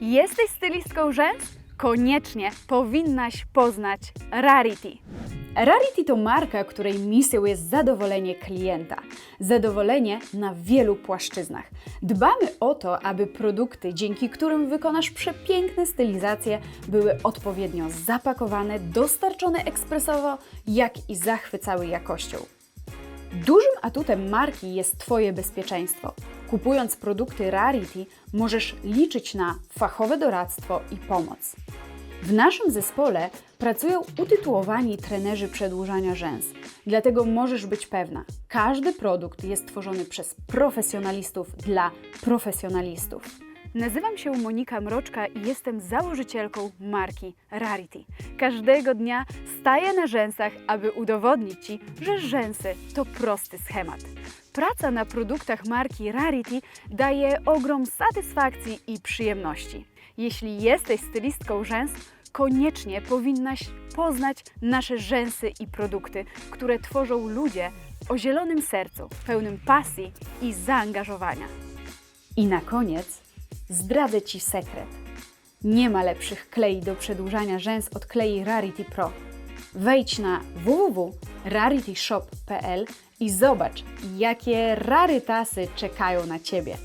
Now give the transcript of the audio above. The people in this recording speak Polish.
Jesteś stylistką rzęs? Koniecznie powinnaś poznać Rarity. Rarity to marka, której misją jest zadowolenie klienta. Zadowolenie na wielu płaszczyznach. Dbamy o to, aby produkty, dzięki którym wykonasz przepiękne stylizacje, były odpowiednio zapakowane, dostarczone ekspresowo, jak i zachwycały jakością. Dużym atutem marki jest Twoje bezpieczeństwo. Kupując produkty Rarity, możesz liczyć na fachowe doradztwo i pomoc. W naszym zespole pracują utytułowani trenerzy przedłużania rzęs, dlatego możesz być pewna, każdy produkt jest tworzony przez profesjonalistów dla profesjonalistów. Nazywam się Monika Mroczka i jestem założycielką marki Rarity. Każdego dnia staję na rzęsach, aby udowodnić Ci, że rzęsy to prosty schemat. Praca na produktach marki Rarity daje ogrom satysfakcji i przyjemności. Jeśli jesteś stylistką rzęs, koniecznie powinnaś poznać nasze rzęsy i produkty, które tworzą ludzie o zielonym sercu, pełnym pasji i zaangażowania. I na koniec zdradzę Ci sekret. Nie ma lepszych klei do przedłużania rzęs od klei Rarity Pro. Wejdź na www.rarityshop.pl i zobacz, jakie rarytasy czekają na Ciebie.